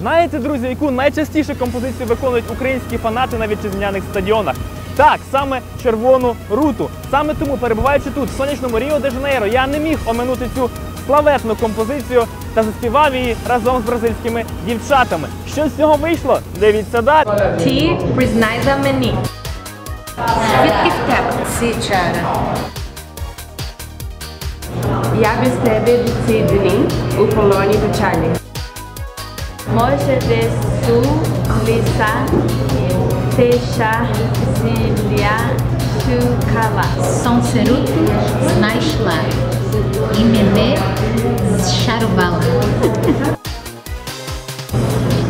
Знаєте, друзі, яку найчастіше композицію виконують українські фанати на вітчизняних стадіонах? Так, саме червону руту. Саме тому, перебуваючи тут, в сонячному Ріо де Жанейро, я не міг оминути цю славетну композицію та заспівав її разом з бразильськими дівчатами. Що з цього вийшло? Дивіться далі. Ти признайся мені. Звідки в тебе? C'era. Я без тебе ці дні у полоні печалі. Moshe su, lisa, Techar Zilia Shukala Son Serut Naishla Imene Sharubala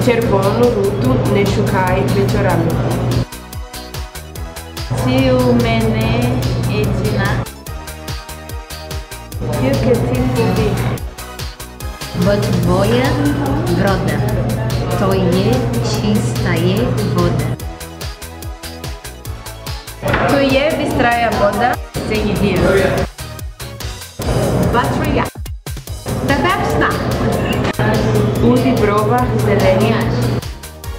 Cerbono mené Neshukai Vetorami Tiumene Etina Yuketin Bubik Под твоя врода, той е чистая вода. Той е бистрая вода, се едия. Батрия. Тъпепсна. Бути брова зеленяш.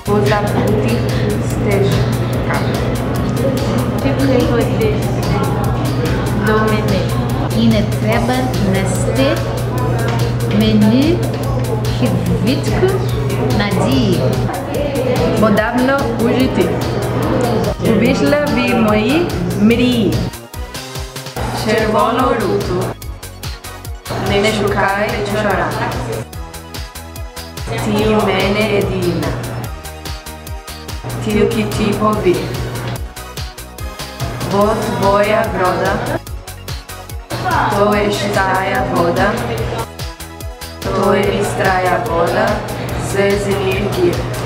Вода бути стежка. Тепли води. До мене. Е. И не треба не сте квітку надії. Бо давно у житті. Увійшла в мої мрії. Червону руту. Не шукай чора. Ти у мене єдина. Тільки ти побіг. Бо твоя врода. То є чистая вода. Straia Bona, Zezinir Guia.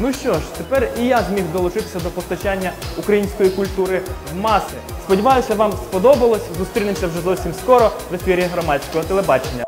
Ну що ж, тепер і я зміг долучитися до постачання української культури в маси. Сподіваюся, вам сподобалось. Зустрінемося вже зовсім скоро в ефірі громадського телебачення.